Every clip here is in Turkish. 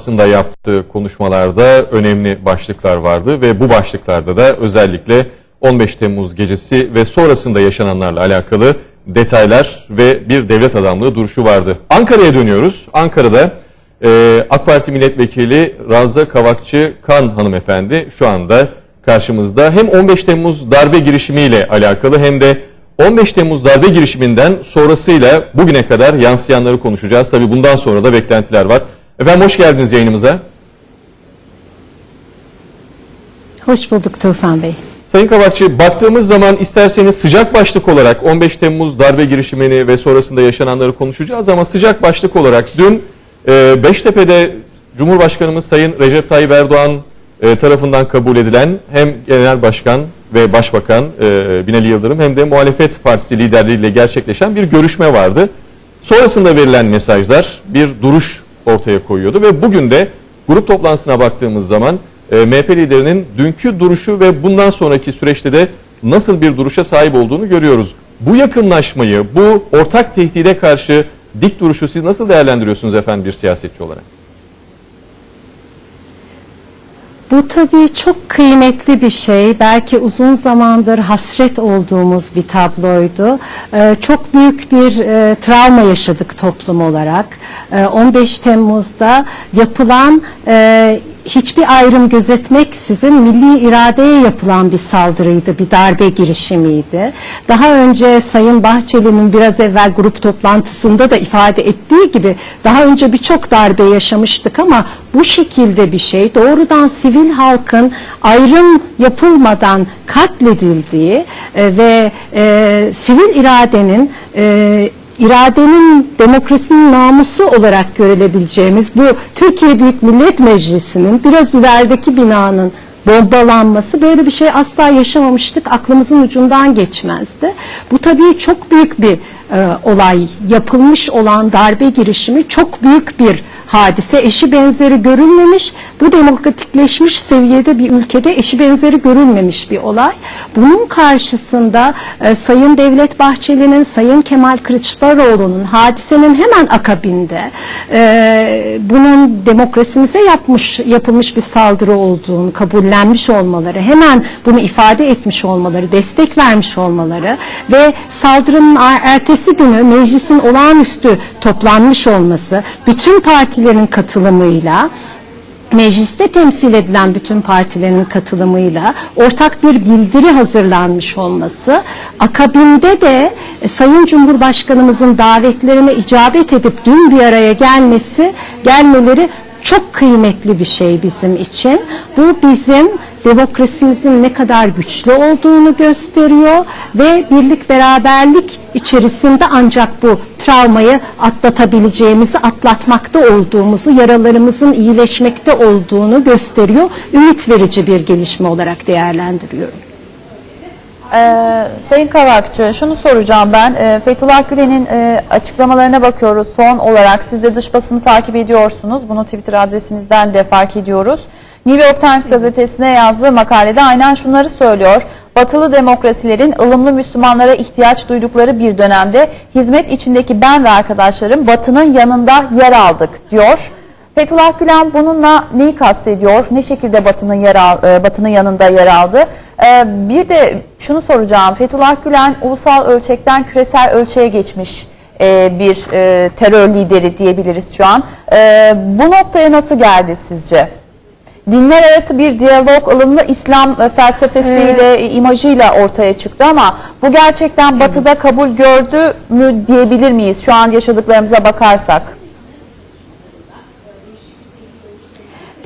aslında yaptığı konuşmalarda önemli başlıklar vardı ve bu başlıklarda da özellikle 15 Temmuz gecesi ve sonrasında yaşananlarla alakalı detaylar ve bir devlet adamlığı duruşu vardı. Ankara'ya dönüyoruz. Ankara'da e, AK Parti Milletvekili Razza Kavakçı Kan hanımefendi şu anda karşımızda. Hem 15 Temmuz darbe girişimiyle alakalı hem de 15 Temmuz darbe girişiminden sonrasıyla bugüne kadar yansıyanları konuşacağız. Tabii bundan sonra da beklentiler var. Efendim hoş geldiniz yayınımıza. Hoş bulduk Tufan Bey. Sayın Kavakçı baktığımız zaman isterseniz sıcak başlık olarak 15 Temmuz darbe girişimini ve sonrasında yaşananları konuşacağız ama sıcak başlık olarak dün e, Beştepe'de Cumhurbaşkanımız Sayın Recep Tayyip Erdoğan e, tarafından kabul edilen hem Genel Başkan ve Başbakan e, Binali Yıldırım hem de muhalefet partisi liderleriyle gerçekleşen bir görüşme vardı. Sonrasında verilen mesajlar bir duruş ortaya koyuyordu ve bugün de grup toplantısına baktığımız zaman e, MHP liderinin dünkü duruşu ve bundan sonraki süreçte de nasıl bir duruşa sahip olduğunu görüyoruz. Bu yakınlaşmayı, bu ortak tehdide karşı dik duruşu siz nasıl değerlendiriyorsunuz efendim bir siyasetçi olarak? Bu tabii çok kıymetli bir şey. Belki uzun zamandır hasret olduğumuz bir tabloydu. Ee, çok büyük bir e, travma yaşadık toplum olarak. Ee, 15 Temmuz'da yapılan e, hiçbir ayrım gözetmeksizin milli iradeye yapılan bir saldırıydı, bir darbe girişimiydi. Daha önce Sayın Bahçeli'nin biraz evvel grup toplantısında da ifade ettiği gibi daha önce birçok darbe yaşamıştık ama bu şekilde bir şey doğrudan sivil halkın ayrım yapılmadan katledildiği e, ve e, sivil iradenin e, iradenin demokrasinin namusu olarak görülebileceğimiz bu Türkiye Büyük Millet Meclisi'nin biraz ilerideki binanın bombalanması böyle bir şey asla yaşamamıştık aklımızın ucundan geçmezdi. Bu tabii çok büyük bir e, olay yapılmış olan darbe girişimi çok büyük bir hadise eşi benzeri görülmemiş bu demokratikleşmiş seviyede bir ülkede eşi benzeri görülmemiş bir olay. Bunun karşısında e, Sayın Devlet Bahçeli'nin Sayın Kemal Kılıçdaroğlu'nun hadisenin hemen akabinde e, bunun demokrasimize yapmış yapılmış bir saldırı olduğunu kabullenmiş olmaları hemen bunu ifade etmiş olmaları destek vermiş olmaları ve saldırının ertesi günü meclisin olağanüstü toplanmış olması bütün partilerin katılımıyla mecliste temsil edilen bütün partilerin katılımıyla ortak bir bildiri hazırlanmış olması, akabinde de e, Sayın Cumhurbaşkanımızın davetlerine icabet edip dün bir araya gelmesi, gelmeleri çok kıymetli bir şey bizim için. Bu bizim demokrasimizin ne kadar güçlü olduğunu gösteriyor ve birlik beraberlik içerisinde ancak bu travmayı atlatabileceğimizi, atlatmakta olduğumuzu, yaralarımızın iyileşmekte olduğunu gösteriyor. Ümit verici bir gelişme olarak değerlendiriyorum. Ee, Sayın Kavakçı şunu soracağım ben. Ee, Fethullah Gülen'in e, açıklamalarına bakıyoruz son olarak. Siz de dış basını takip ediyorsunuz. Bunu Twitter adresinizden de fark ediyoruz. New York Times gazetesine yazdığı makalede aynen şunları söylüyor. Batılı demokrasilerin ılımlı Müslümanlara ihtiyaç duydukları bir dönemde hizmet içindeki ben ve arkadaşlarım Batı'nın yanında yer aldık diyor. Fethullah Gülen bununla neyi kastediyor? Ne şekilde Batı'nın yer al, e, Batı'nın yanında yer aldı? Ee, bir de şunu soracağım. Fethullah Gülen ulusal ölçekten küresel ölçeğe geçmiş e, bir e, terör lideri diyebiliriz şu an. E, bu noktaya nasıl geldi sizce? Dinler arası bir diyalog, ılımlı İslam e, felsefesiyle, e, imajıyla ortaya çıktı ama bu gerçekten Batı'da kabul gördü mü diyebilir miyiz şu an yaşadıklarımıza bakarsak?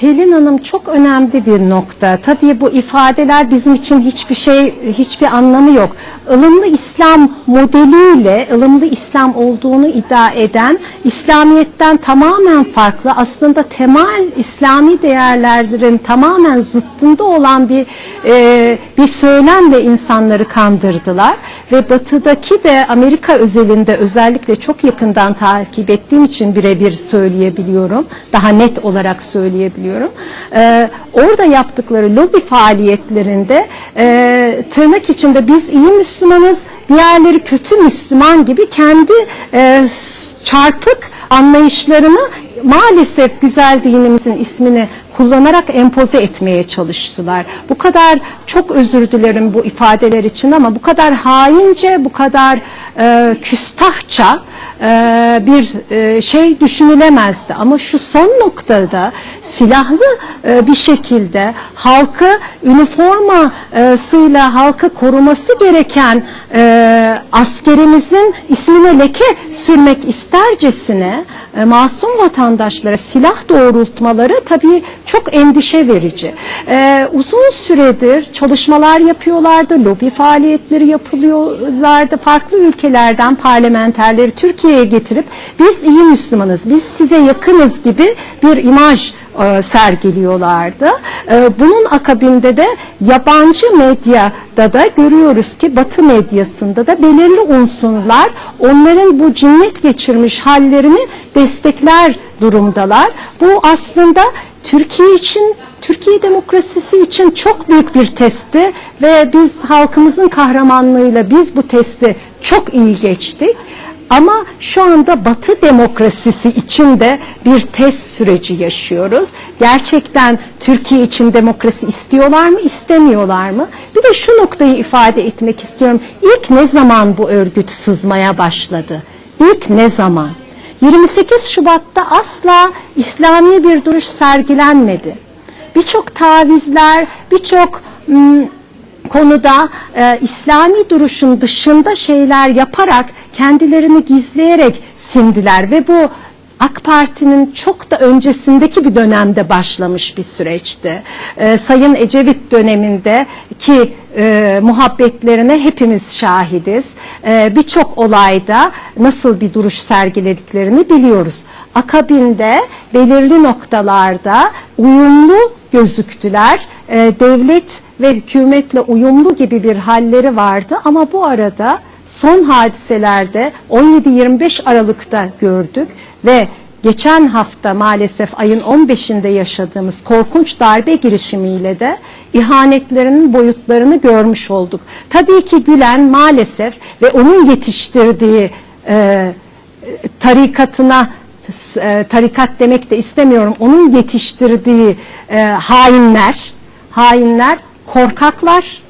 Pelin Hanım çok önemli bir nokta. Tabii bu ifadeler bizim için hiçbir şey, hiçbir anlamı yok. Ilımlı İslam modeliyle ılımlı İslam olduğunu iddia eden İslamiyet'ten tamamen farklı aslında temel İslami değerlerin tamamen zıttında olan bir e, bir söylemle insanları kandırdılar ve batıdaki de Amerika özelinde özellikle çok yakından takip ettiğim için birebir söyleyebiliyorum. Daha net olarak söyleyebiliyorum söylüyorum. Ee, orada yaptıkları lobi faaliyetlerinde e, tırnak içinde biz iyi Müslümanız, diğerleri kötü Müslüman gibi kendi e, çarpık anlayışlarını maalesef güzel dinimizin ismini kullanarak empoze etmeye çalıştılar. Bu kadar çok özür dilerim bu ifadeler için ama bu kadar haince, bu kadar e, küstahça e, bir e, şey düşünülemezdi. Ama şu son noktada silahlı e, bir şekilde halkı üniformasıyla halkı koruması gereken e, askerimizin ismine leke sürmek istercesine e, masum vatandaşlara silah doğrultmaları tabii çok endişe verici. E, uzun süredir çalışmalar yapıyorlardı, lobi faaliyetleri yapılıyorlardı. Farklı ülkelerden parlamenterleri Türkiye'ye getirip biz iyi Müslümanız, biz size yakınız gibi bir imaj e, sergiliyorlardı. E, bunun akabinde de yabancı medyada da görüyoruz ki Batı medyasında da belirli unsurlar onların bu cinnet geçirmiş hallerini destekler durumdalar. Bu aslında Türkiye için Türkiye demokrasisi için çok büyük bir testti ve biz halkımızın kahramanlığıyla biz bu testi çok iyi geçtik. Ama şu anda Batı demokrasisi için de bir test süreci yaşıyoruz. Gerçekten Türkiye için demokrasi istiyorlar mı, istemiyorlar mı? Bir de şu noktayı ifade etmek istiyorum. İlk ne zaman bu örgüt sızmaya başladı? İlk ne zaman? 28 Şubat'ta asla İslami bir duruş sergilenmedi. Birçok tavizler, birçok konuda e, İslami duruşun dışında şeyler yaparak kendilerini gizleyerek sindiler ve bu AK Parti'nin çok da öncesindeki bir dönemde başlamış bir süreçti. E, Sayın Ecevit döneminde ki e, muhabbetlerine hepimiz şahidiz. E, Birçok olayda nasıl bir duruş sergilediklerini biliyoruz. Akabinde belirli noktalarda uyumlu gözüktüler. E, devlet ve hükümetle uyumlu gibi bir halleri vardı ama bu arada son hadiselerde 17-25 Aralık'ta gördük ve geçen hafta maalesef ayın 15'inde yaşadığımız korkunç darbe girişimiyle de ihanetlerinin boyutlarını görmüş olduk. Tabii ki Gülen maalesef ve onun yetiştirdiği e, tarikatına e, tarikat demek de istemiyorum. Onun yetiştirdiği e, hainler, hainler korkaklar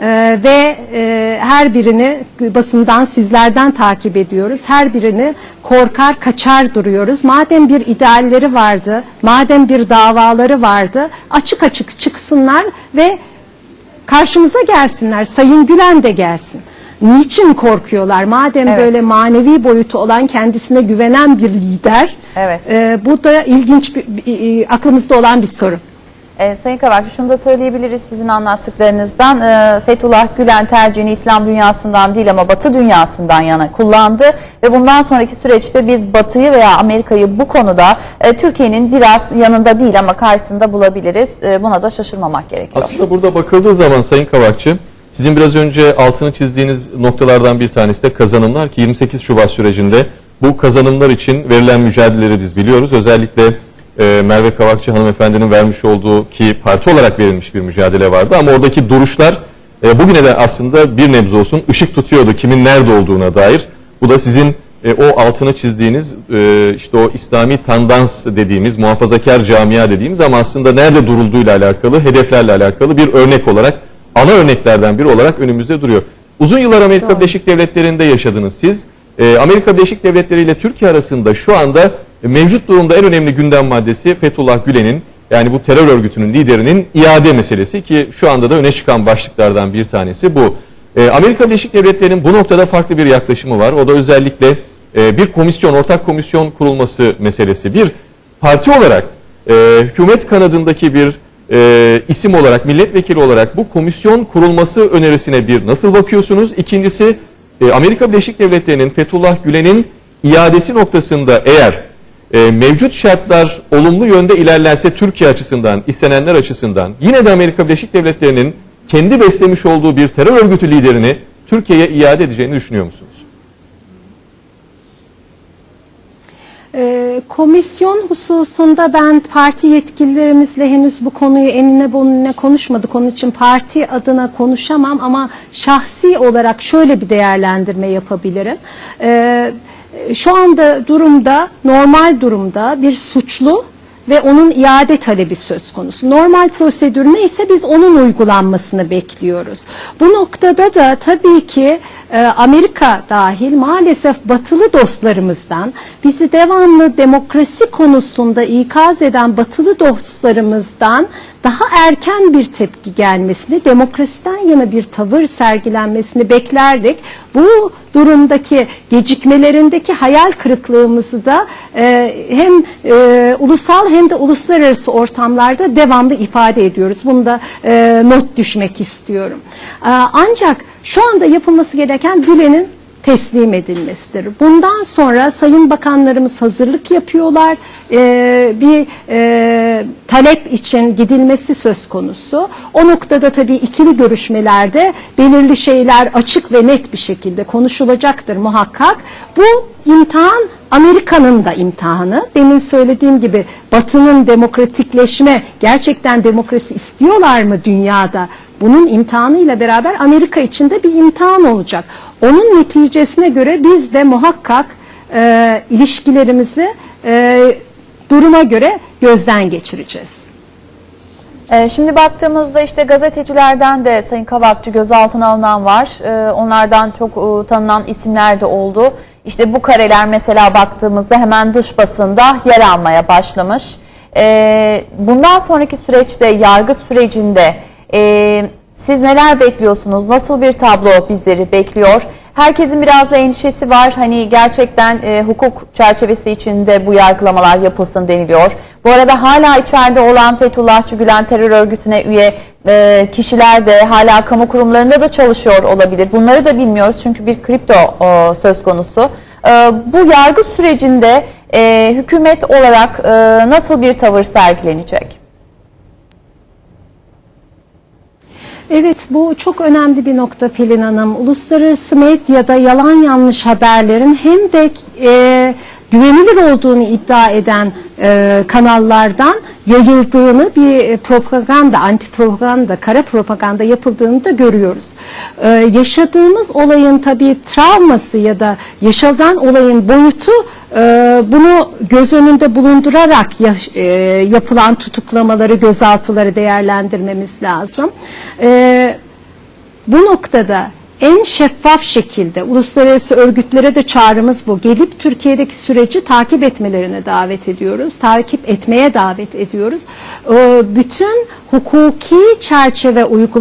e, ve e, her birini basından sizlerden takip ediyoruz. Her birini korkar kaçar duruyoruz. Madem bir idealleri vardı, madem bir davaları vardı açık açık çıksınlar ve karşımıza gelsinler. Sayın Gülen de gelsin. Niçin korkuyorlar? Madem Evet. böyle manevi boyutu olan kendisine güvenen bir lider. Evet. e, bu da ilginç bir- e, aklımızda olan bir soru. Ee, Sayın Kavakçı şunu da söyleyebiliriz sizin anlattıklarınızdan. Ee, Fethullah Gülen tercihini İslam dünyasından değil ama Batı dünyasından yana kullandı. Ve bundan sonraki süreçte biz Batı'yı veya Amerika'yı bu konuda e, Türkiye'nin biraz yanında değil ama karşısında bulabiliriz. E, buna da şaşırmamak gerekiyor. Aslında burada bakıldığı zaman Sayın Kavakçı, sizin biraz önce altını çizdiğiniz noktalardan bir tanesi de kazanımlar ki 28 Şubat sürecinde bu kazanımlar için verilen mücadeleleri biz biliyoruz. Özellikle e, Merve Kavakçı hanımefendinin vermiş olduğu ki parti olarak verilmiş bir mücadele vardı ama oradaki duruşlar e, bugüne de aslında bir nebze olsun ışık tutuyordu kimin nerede olduğuna dair. Bu da sizin e, o altını çizdiğiniz e, işte o İslami tandans dediğimiz muhafazakar camia dediğimiz ama aslında nerede durulduğuyla alakalı hedeflerle alakalı bir örnek olarak ana örneklerden biri olarak önümüzde duruyor. Uzun yıllar Amerika Doğru. Birleşik Devletleri'nde yaşadınız siz. E, Amerika Birleşik Devletleri ile Türkiye arasında şu anda mevcut durumda en önemli gündem maddesi Fethullah Gülen'in yani bu terör örgütünün liderinin iade meselesi ki şu anda da öne çıkan başlıklardan bir tanesi bu. E, Amerika Birleşik Devletleri'nin bu noktada farklı bir yaklaşımı var. O da özellikle e, bir komisyon, ortak komisyon kurulması meselesi. Bir parti olarak e, hükümet kanadındaki bir e, isim olarak, milletvekili olarak bu komisyon kurulması önerisine bir nasıl bakıyorsunuz? İkincisi e, Amerika Birleşik Devletleri'nin Fethullah Gülen'in iadesi noktasında eğer e, mevcut şartlar olumlu yönde ilerlerse Türkiye açısından, istenenler açısından yine de Amerika Birleşik Devletleri'nin kendi beslemiş olduğu bir terör örgütü liderini Türkiye'ye iade edeceğini düşünüyor musunuz? Ee, komisyon hususunda ben parti yetkililerimizle henüz bu konuyu enine bonune konuşmadık. Onun için parti adına konuşamam ama şahsi olarak şöyle bir değerlendirme yapabilirim. Ee, şu anda durumda, normal durumda bir suçlu ve onun iade talebi söz konusu. Normal prosedür neyse biz onun uygulanmasını bekliyoruz. Bu noktada da tabii ki e, Amerika dahil maalesef batılı dostlarımızdan bizi devamlı demokrasi konusunda ikaz eden batılı dostlarımızdan daha erken bir tepki gelmesini, demokrasiden yana bir tavır sergilenmesini beklerdik. Bu durumdaki gecikmelerindeki hayal kırıklığımızı da e, hem e, ulusal hem de uluslararası ortamlarda devamlı ifade ediyoruz. Bunu da e, not düşmek istiyorum. E, ancak şu anda yapılması gereken Gülen'in teslim edilmesidir. Bundan sonra sayın bakanlarımız hazırlık yapıyorlar. Ee, bir e, talep için gidilmesi söz konusu. O noktada tabii ikili görüşmelerde belirli şeyler açık ve net bir şekilde konuşulacaktır muhakkak. Bu imtihan Amerika'nın da imtihanı. Demin söylediğim gibi Batı'nın demokratikleşme, gerçekten demokrasi istiyorlar mı dünyada? Bunun imtihanıyla beraber Amerika için de bir imtihan olacak. Onun neticesine göre biz de muhakkak e, ilişkilerimizi e, duruma göre gözden geçireceğiz. Ee, Şimdi baktığımızda işte gazetecilerden de Sayın Kavakçı gözaltına alınan var. Ee, Onlardan çok e, tanınan isimler de oldu. İşte bu kareler mesela baktığımızda hemen dış basında yer almaya başlamış. Ee, Bundan sonraki süreçte, yargı sürecinde e, siz neler bekliyorsunuz? Nasıl bir tablo bizleri bekliyor? Herkesin biraz da endişesi var. Hani gerçekten e, hukuk çerçevesi içinde bu yargılamalar yapılsın deniliyor. Bu arada hala içeride olan Fethullahçı Gülen terör örgütüne üye e, kişiler de hala kamu kurumlarında da çalışıyor olabilir. Bunları da bilmiyoruz çünkü bir kripto o, söz konusu. E, bu yargı sürecinde e, hükümet olarak e, nasıl bir tavır sergilenecek? Evet bu çok önemli bir nokta Pelin Hanım. Uluslararası medyada yalan yanlış haberlerin hem de e, güvenilir olduğunu iddia eden e, kanallardan yayıldığını bir propaganda, anti propaganda, kara propaganda yapıldığını da görüyoruz. E, yaşadığımız olayın tabii travması ya da yaşanan olayın boyutu e, bunu göz önünde bulundurarak yaş- e, yapılan tutuklamaları, gözaltıları değerlendirmemiz lazım. E, bu noktada en şeffaf şekilde uluslararası örgütlere de çağrımız bu. Gelip Türkiye'deki süreci takip etmelerine davet ediyoruz. Takip etmeye davet ediyoruz. Ee, Bütün hukuki çerçeve uygulanan